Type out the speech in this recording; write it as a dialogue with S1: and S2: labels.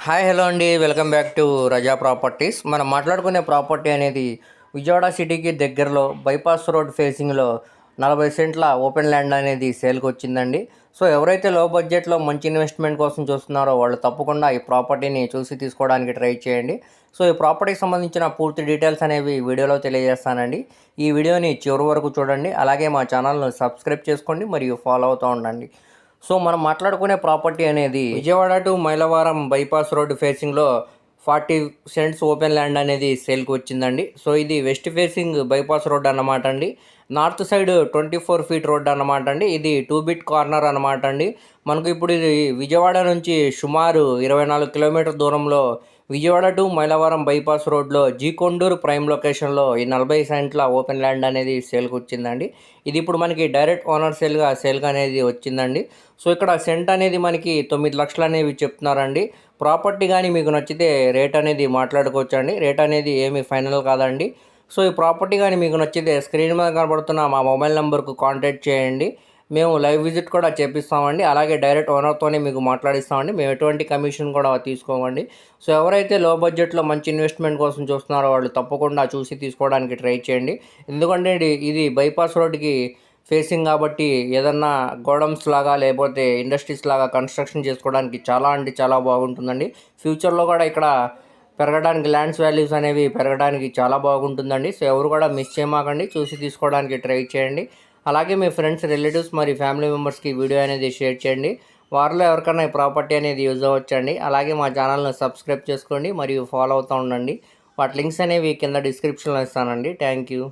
S1: Hi hello అండి. Welcome back to Raza properties. మనం మాట్లాడుకునే ప్రాపర్టీ అనేది విజయవాడ సిటీకి దగ్గరలో బైపాస్ రోడ్ ఫేసింగ్లో నలభై సెంట్ల ఓపెన్ ల్యాండ్ అనేది సేల్కి వచ్చిందండి. సో ఎవరైతే లో బడ్జెట్లో మంచి ఇన్వెస్ట్మెంట్ కోసం చూస్తున్నారో వాళ్ళు తప్పకుండా ఈ ప్రాపర్టీని చూసి తీసుకోవడానికి ట్రై చేయండి. సో ఈ ప్రాపర్టీకి సంబంధించిన పూర్తి డీటెయిల్స్ అనేవి వీడియోలో తెలియజేస్తానండి. ఈ వీడియోని చివరి వరకు చూడండి. అలాగే మా ఛానల్ను సబ్స్క్రైబ్ చేసుకోండి మరియు ఫాలో అవుతూ ఉండండి. సో మనం మాట్లాడుకునే ప్రాపర్టీ అనేది Vijayawada to Mylavaram bypass road ఫేసింగ్లో ఫార్టీ సెంట్స్ ఓపెన్ ల్యాండ్ అనేది సేల్కి వచ్చిందండి. సో ఇది వెస్ట్ ఫేసింగ్ బైపాస్ రోడ్ అన్నమాట అండి. North side twenty four feet road అన్నమాట అండి. ఇది టూ బిట్ కార్నర్ అన్నమాట అండి. మనకు ఇప్పుడు ఇది విజయవాడ నుంచి సుమారు ఇరవై నాలుగు కిలోమీటర్ దూరంలో విజయవాడ టు మైలవరం బైపాస్ రోడ్లో జీ కొండూరు ప్రైమ్ లొకేషన్లో ఈ నలభై సెంట్ల ఓపెన్ ల్యాండ్ అనేది సేల్కి వచ్చిందండి. ఇది ఇప్పుడు మనకి డైరెక్ట్ ఓనర్ సేల్గా సేల్గా అనేది వచ్చిందండి. సో ఇక్కడ సెంట్ అనేది మనకి తొమ్మిది లక్షలు అనేవి చెప్తున్నారండి. ప్రాపర్టీ కానీ మీకు నచ్చితే రేట్ అనేది మాట్లాడుకోవచ్చు అండి రేట్ అనేది ఏమీ ఫైనల్ కాదండి. సో ఈ ప్రాపర్టీ కానీ మీకు నచ్చితే స్క్రీన్ మీద కనబడుతున్న మా మొబైల్ నెంబర్కు కాంటాక్ట్ చేయండి. మేము లైవ్ విజిట్ కూడా చేపిస్తామండి. అలాగే డైరెక్ట్ ఓనర్తోనే మీకు మాట్లాడిస్తామండి. మేము ఎటువంటి కమిషన్ కూడా తీసుకోమండి. సో ఎవరైతే లో బడ్జెట్లో మంచి ఇన్వెస్ట్మెంట్ కోసం చూస్తున్నారో వాళ్ళు తప్పకుండా చూసి తీసుకోవడానికి ట్రై చేయండి. ఎందుకంటే ఇది- బైపాస్ రోడ్కి ఫేసింగ్ కాబట్టి ఏదన్నా గోడమ్స్ లాగా లేకపోతే ఇండస్ట్రీస్ లాగా కన్స్ట్రక్షన్ చేసుకోవడానికి చాలా అంటే చాలా బాగుంటుందండి. ఫ్యూచర్లో కూడా ఇక్కడ పెరగడానికి ల్యాండ్స్ వాల్యూస్ అనేవి పెరగడానికి చాలా బాగుంటుందండి. సో ఎవరు కూడా మిస్ చేయమాకండి. చూసి తీసుకోవడానికి ట్రై చేయండి. అలాగే మీ ఫ్రెండ్స్ రిలేటివ్స్ మరి ఫ్యామిలీ మెంబర్స్కి వీడియో అనేది షేర్ చేయండి. వారిలో ఎవరికైనా ఈ ప్రాపర్టీ అనేది యూజ్ అవ్వచ్చండి. అలాగే మా ఛానల్ని సబ్స్క్రైబ్ చేసుకోండి మరియు ఫాలో అవుతూ ఉండండి. వాటి లింక్స్ అనేవి కింద డిస్క్రిప్షన్లో ఇస్తానండి. Thank you.